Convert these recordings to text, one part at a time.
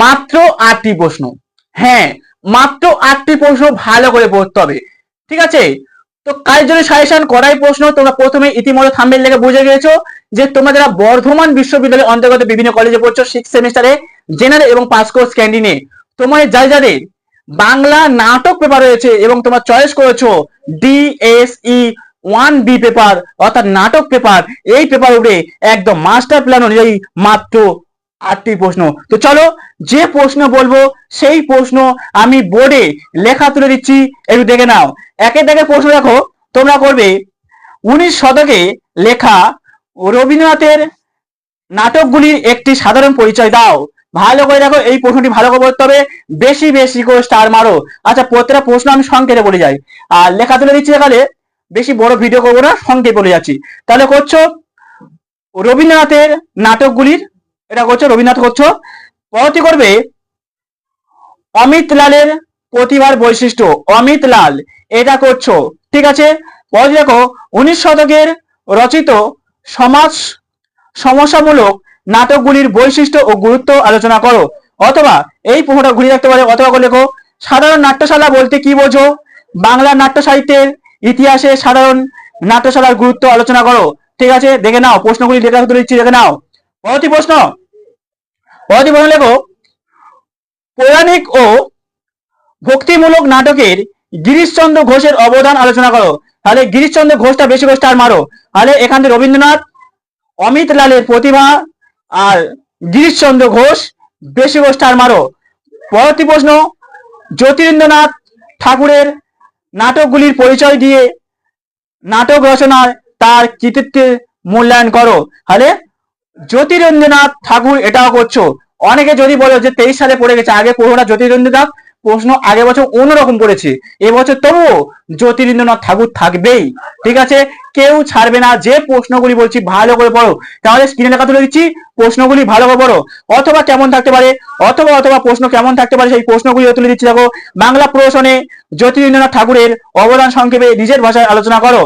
মাত্র আটটি প্রশ্ন। হ্যাঁ মাত্র আটটি প্রশ্ন ভালো করে পড়তে হবে। ঠিক আছে? তো কার জন্য সাজেশন করাই প্রশ্ন? তোমরা প্রথমে ইতিমধ্যে থাম্বেল লেগে বুঝে গিয়েছো যে তোমরা যারা বর্ধমান বিশ্ববিদ্যালয়ের অন্তর্গত বিভিন্ন কলেজে পড়ছো সিক্স সেমিস্টারে জেনারেল এবং পাস কোর্স ক্যান্ডিনে তোমার যাদের যাদের বাংলা নাটক পেপার রয়েছে এবং তোমার চয়েস করেছ ডিএসই ওয়ান বি পেপার অর্থাৎ নাটক পেপার এই পেপার উপরে একদম মাস্টার প্ল্যান অনুযায়ী মাত্র আটটি প্রশ্ন। তো চলো, যে প্রশ্ন বলব, সেই প্রশ্ন আমি বোর্ডে লেখা তুলে দিচ্ছি, একটু দেখে নাও। একে দেখে প্রশ্ন দেখো, তোমরা করবে, উনিশ শতকে লেখা রবীন্দ্রনাথের নাটকগুলির একটি সাধারণ পরিচয় দাও। ভালো করে দেখো, এই প্রশ্নটি ভালো করে বলতে হবে, বেশি বেশি করে স্টার মারো। আচ্ছা প্রত্যেকটা প্রশ্ন আমি সংক্ষেপে বলে যাই। আর লেখা তুলে দিচ্ছি এখানে, বেশি বড় ভিডিও করব না, সংক্ষেপে বলে যাচ্ছি। তাহলে করছ, রবীন্দ্রনাথের নাটকগুলির এটা করছ, রবীন্দ্রনাথ করছ। পরবর্তী করবে? অমিত লালের প্রতিভার বৈশিষ্ট্য। অমিত লাল, এটা করছ। ঠিক আছে? পরবর্তী দেখো, উনিশ শতকের রচিত সমাজ সমস্যামূলক নাটকগুলির বৈশিষ্ট্য ও গুরুত্ব আলোচনা করো। অথবা এই প্রশ্নটা ঘুরিয়ে রাখতে পারে, অথবা লেখো, সাধারণ নাট্যশালা বলতে কি বোঝো? বাংলা নাট্য সাহিত্যের ইতিহাসে সাধারণ নাট্যশালার গুরুত্ব আলোচনা করো। ঠিক আছে? দেখে নাও, প্রশ্নগুলি লেখা দেখে নাও। পরবর্তী প্রশ্ন। পরবর্তী প্রশ্ন লেখো। পৌরাণিক ও ভক্তিমূলক নাটকের গিরিশচন্দ্র ঘোষের অবদান আলোচনা করো। তাহলে গিরিশচন্দ্র ঘোষটা বেশি করে স্টার মারো। তাহলে এখান থেকে রবীন্দ্রনাথ, অমিত লালের প্রতিভা আর গিরিশচন্দ্র ঘোষ বেশি করে স্টার মারো। পরবর্তী প্রশ্ন, জ্যোতিরেন্দ্রনাথ ঠাকুরের নাটকগুলির পরিচয় দিয়ে নাটক রচনার তার কৃতিত্বের মূল্যায়ন করো। তাহলে জ্যোতিরেন্দ্রনাথ ঠাকুর এটাও করছ। অনেকে যদি বলো যে তেইশ সালে পড়ে গেছে, আগে পড়োনা জ্যোতিরেন্দ্রনাথ প্রশ্ন আগের বছর অন্যরকম করেছে এবছর তবুও জ্যোতিরিন্দ্রনাথ ঠাকুর থাকবেই। ঠিক আছে? কেউ ছাড়বে না, যে প্রশ্নগুলি বলছি ভালো করে পড়ো। তাহলে স্ক্রিনে লেখা তুলে দিচ্ছি, প্রশ্নগুলি ভালো করে পড়ো। অথবা কেমন থাকতে পারে, অথবা অথবা প্রশ্ন কেমন থাকতে পারে, সেই প্রশ্নগুলি তুলে দিচ্ছি। দেখো, বাংলা প্রশ্নে জ্যোতিরিন্দ্রনাথ ঠাকুরের অবদান সংক্ষেপে নিজের ভাষায় আলোচনা করো।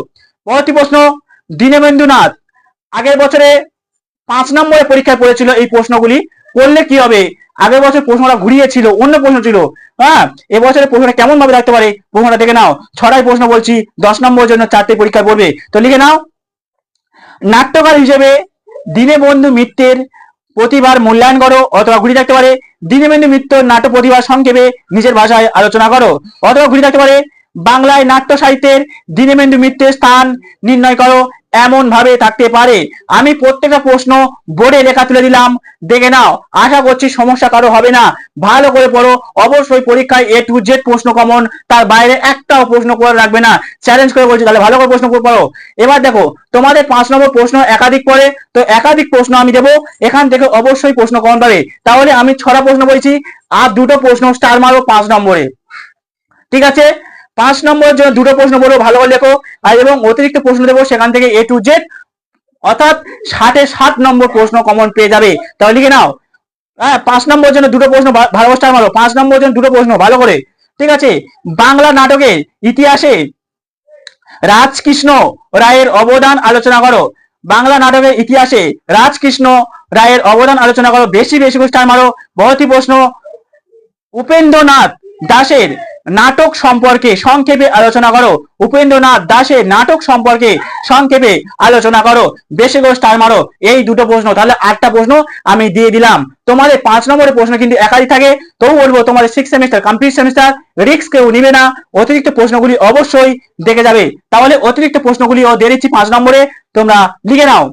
পরবর্তী প্রশ্ন দীনবন্ধুনাথ আগের বছরে পাঁচ নম্বরে পরীক্ষায় পড়েছিল এই প্রশ্নগুলি। করলে কি হবে? আগের বছর প্রশ্নটা ঘুরিয়েছিল অন্য প্রশ্ন ছিল। হ্যাঁ এবছরের প্রশ্নটা কেমন ভাবে রাখতে পারে? প্রশ্নটা দেখে নাও। ছড়াই প্রশ্ন বলছি, দশ নম্বরের জন্য চারটে পরীক্ষা পড়বে। তো লিখে নাও। নাট্যকার হিসেবে দীনবন্ধু মিত্রের প্রতিভার মূল্যায়ন করো অথবা ঘুরিয়ে থাকতে পারে। দীনবন্ধু মিত্র নাট্য প্রতিভার সংক্ষেপে নিজের ভাষায় আলোচনা করো অথবা ঘুরিয়ে থাকতে পারে। বাংলায় নাট্য সাহিত্যের দীনবন্ধু মিত্রের স্থান নির্ণয় করো। এমন ভাবে থাকতে পারে? আমি প্রত্যেকটা প্রশ্ন বোর্ডে লেখা তুলে দিলাম। দেখে নাও, আশা করছি সমস্যা কারও হবে না। ভালো করে পড়ো। অবশ্যই পরীক্ষায় এ টু জেড প্রশ্ন কমন তার বাইরে একটাও প্রশ্ন করে রাখবে না। চ্যালেঞ্জ করে বলছি, তাহলে ভালো করে প্রশ্ন করে পড়ো। এবার দেখো, তোমাদের পাঁচ নম্বর প্রশ্ন একাধিক পড়ে। তো একাধিক প্রশ্ন আমি দেবো। এখান থেকে অবশ্যই প্রশ্ন কমন পাবে। তাহলে আমি ছড়া প্রশ্ন বলছি, আর দুটো প্রশ্ন স্টার মারো পাঁচ নম্বরে। ঠিক আছে? পাঁচ নম্বরের জন্য দুটো প্রশ্ন বলব, ভালো করে লেখো। আর এবং অতিরিক্ত প্রশ্ন দেবো সেখান থেকে এ টু জেড অর্থাৎ ষাটে সাত নম্বর প্রশ্ন কমন পেয়ে যাবে। তাহলে লিখে নাও। হ্যাঁ পাঁচ নম্বরের জন্য দুটো প্রশ্ন ভালো স্টার মারো পাঁচ নম্বর জন্য দুটো প্রশ্ন, ভালো করে। ঠিক আছে? বাংলা নাটকের ইতিহাসে রাজকৃষ্ণ রায়ের অবদান আলোচনা করো। বাংলা নাটকের ইতিহাসে রাজকৃষ্ণ রায়ের অবদান আলোচনা করো। বেশি বেশি স্টার মারো। বহুতই প্রশ্ন। উপেন্দ্রনাথ দাসের নাটক সম্পর্কে সংক্ষেপে আলোচনা করো। উপেন্দ্রনাথ দাসের নাটক সম্পর্কে সংক্ষেপে আলোচনা করো। বেশি করে স্টার মারো। এই দুটো প্রশ্ন, তাহলে আটটা প্রশ্ন আমি দিয়ে দিলাম। তোমাদের পাঁচ নম্বরের প্রশ্ন কিন্তু একাধিক থাকে। তবু বলব, তোমাদের six semester complete semester risk কেউ নিবে না। অতিরিক্ত প্রশ্নগুলি অবশ্যই দেখে যাবে। তাহলে অতিরিক্ত প্রশ্নগুলি ও দিয়ে দিচ্ছি পাঁচ নম্বরে। তোমরা লিখে নাও।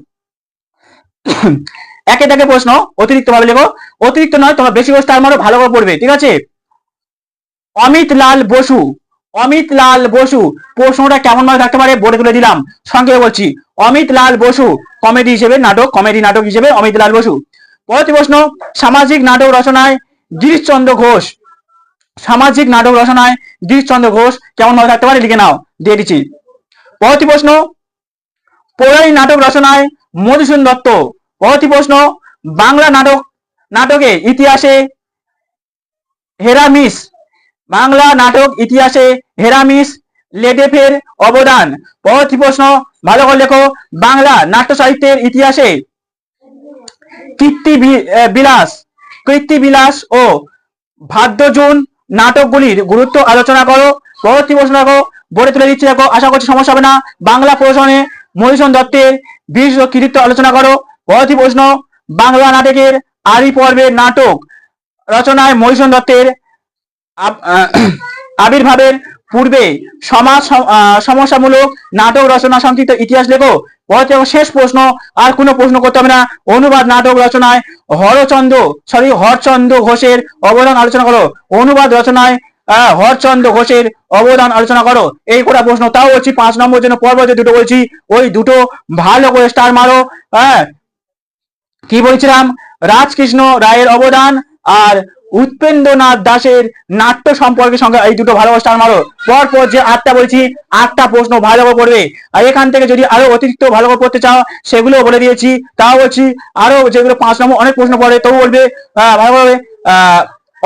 একে দেখে প্রশ্ন অতিরিক্ত ভাবে লেখো। অতিরিক্ত নয়, তোমরা বেশি করে স্টার মারো, ভালো করে পড়বে, ঠিক আছে? অমিত লাল বসু, অমিত লাল বসু, প্রশ্নটা কেমন ভাবে থাকতে পারে বোর্ডে তুলে দিলাম। সঙ্গে বলছি, অমিত লাল বসু কমেডি হিসেবে নাটক কমেডি নাটক হিসেবে অমিত লাল বসু। পরবর্তী প্রশ্ন, সামাজিক নাটক রচনায় গিরিশচন্দ্র ঘোষ। সামাজিক নাটক রচনায় গিরিশচন্দ্র ঘোষ কেমন ভাবে থাকতে পারে লিখে নাও, দিয়ে দিচ্ছি। পরবর্তী প্রশ্ন পৌরাণিক নাটক রচনায় মধুসূদন দত্ত। পরবর্তী প্রশ্ন, বাংলা নাটক, নাটকে ইতিহাসে হেরামিস বাংলা নাটক ইতিহাসে হেরামিস লেডেফের অবদান। পরবর্তী প্রশ্ন ভালো করে লেখো বাংলা নাট্য সাহিত্যের ইতিহাসে কীর্তি বি- আহ, বিলাস ও ভাদ্যজুন নাটকগুলির গুরুত্ব আলোচনা করো। পরবর্তী প্রশ্ন দেখো বোর্ডে তুলে দিচ্ছি দেখো আশা করছি সমস্যা হবে না। বাংলা প্রশ্নে মহিষণ দত্তের বিশ কৃতিত্ব আলোচনা করো। পরবর্তী প্রশ্ন বাংলা নাটকের আরি পর্বের নাটক রচনায় মহিষণ দত্তের আবির্ভাবের পূর্বে সমাজ সমস্যামূলক নাটক রচনা সংক্ষিপ্ত ইতিহাস লেখো। শেষ প্রশ্ন, আর কোনো প্রশ্ন করতে হবে না। অনুবাদ নাটক রচনায় হরচন্দ্র সরি হরচন্দ্র ঘোষের অবদান আলোচনা করো। অনুবাদ রচনায় হরচন্দ্র ঘোষের অবদান আলোচনা করো। এই কটা প্রশ্ন, তাও বলছি, পাঁচ নম্বর জন্য পর্ব যে দুটো বলছি, ওই দুটো ভালো করে স্টার মারো। হ্যাঁ কি বলছিলাম? রাজকৃষ্ণ রায়ের অবদান আর উৎপেন্দ্রনাথ দাসের নাট্য সম্পর্কে সঙ্গে এই দুটো ভালো স্টার মারো। পর পর যে আটটা বলছি, আটটা প্রশ্ন ভালো করে পড়বে। আর এখান থেকে যদি আরও অতিরিক্ত ভালো করে পড়তে চাও সেগুলো বলে দিয়েছি। তাও বলছি, আরও যেগুলো পাঁচ নম্বর অনেক প্রশ্ন পড়ে, তবু বলবে ভালো করে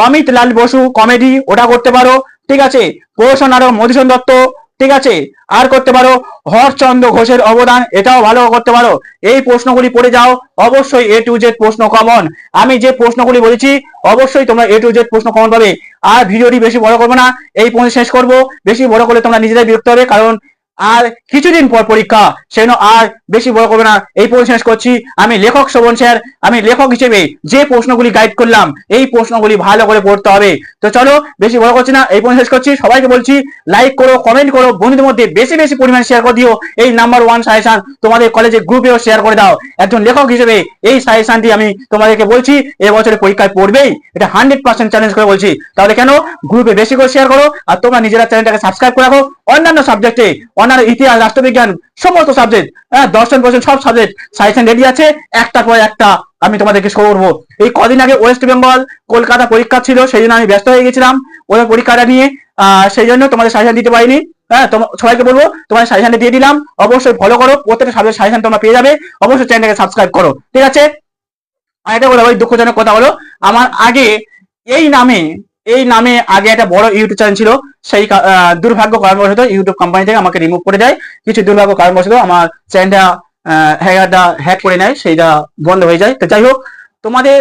অমিত লাল বসু কমেডি ওটা করতে পারো। ঠিক আছে পৌষ আরও মধুসূদন দত্ত ঠিক আছে? আর করতে পারো? হরচন্দ্র ঘোষের অবদান, এটাও ভালো করতে পারো। এই প্রশ্নগুলি পড়ে যাও। অবশ্যই এ টু জেড প্রশ্ন কমন আমি যে প্রশ্নগুলি বলেছি, অবশ্যই তোমরা এ টু জেড প্রশ্ন কমন পাবে। আর ভিডিওটি বেশি বড় করব না। এই পর্যন্ত শেষ করব। বেশি বড় করলে তোমরা নিজেরাই বিরক্ত হবে, কারণ আর কিছুদিন পর পরীক্ষা সেজন্য আর বেশি বড় করবে না। এই পর্যন্ত শেষ করছি। আমি লেখক শোভন স্যার, আমি লেখক হিসেবে যে প্রশ্নগুলি গাইড করলাম, এই প্রশ্নগুলি ভালো করে পড়তে হবে। তো চলো, বেশি বড় করছি না, এই পর্যন্ত শেষ করছি। সবাইকে বলছি লাইক করো কমেন্ট করো, বন্ধুদের মধ্যে বেশি বেশি পরিমাণে শেয়ার করে দিও। এই নাম্বার ওয়ান সাজেশন তোমাদের কলেজে গ্রুপেও শেয়ার করে দাও। একজন লেখক হিসেবে এই সাজেশনটি আমি তোমাদেরকে বলছি এবছরের পরীক্ষায় পড়বেই। এটা হান্ড্রেড পার্সেন্ট চ্যালেঞ্জ করে বলছি। তাহলে কেন? গ্রুপে বেশি করে শেয়ার করো, আর তোমরা নিজেরা চ্যানেলটাকে সাবস্ক্রাইব করে রাখো। অন্যান্য সাবজেক্টে অন্যান্য ইতিহাস, রাষ্ট্রবিজ্ঞান, সমস্ত সাবজেক্ট হ্যাঁ দর্শন বর্ষণ সব সাবজেক্ট সাজেশন রেডি আছে। একটা পর একটা আমি তোমাদেরকে করব। এই কদিন আগে ওয়েস্ট বেঙ্গল কলকাতা পরীক্ষা ছিল সেই জন্য আমি ব্যস্ত হয়ে গেছিলাম। ওদের পরীক্ষাটা নিয়ে সেই জন্য তোমাদের সাজেশন দিতে পারিনি। হ্যাঁ তোমা- সবাইকে বলব তোমার সাজেশনটা দিয়ে দিলাম। অবশ্যই ফলো করো, প্রত্যেকটা সাবজেক্ট সাজেশন তোমরা পেয়ে যাবে। অবশ্যই চ্যানেলটাকে সাবস্ক্রাইব করো, ঠিক আছে? আর এটা বলে, দুঃখজনক কথা হলো, আমার আগে এই নামে এই নামে আগে একটা বড় ইউটিউব চ্যানেল ছিল, সেই দুর্ভাগ্য কারণবশত ইউটিউব কোম্পানি থেকে আমাকে রিমুভ করে দেয়। কিছু দুর্ভাগ্য কারণবশত আমার চ্যানেলটা হ্যাকারটা হ্যাক করে নেয়, সেইটা বন্ধ হয়ে যায়। তো যাই হোক, তোমাদের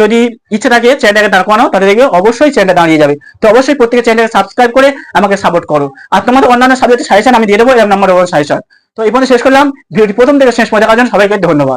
যদি ইচ্ছে থাকে চ্যানেলটাকে দাঁড় করানো, তাহলে দেখবে অবশ্যই চ্যানেলটা দাঁড়িয়ে যাবে। তো অবশ্যই প্রত্যেকে চ্যানেলটাকে সাবস্ক্রাইব করে আমাকে সাপোর্ট করো। আর তোমাদের অন্যান্য সাবজেক্টের সাজেশন আমি দিয়ে দেবো, এর নাম্বার ওয়ান সাজেশন তো এই পর্যন্ত শেষ করলাম। ভিডিওটি প্রথম থেকে শেষ পর্যন্ত দেখার সবাইকে ধন্যবাদ।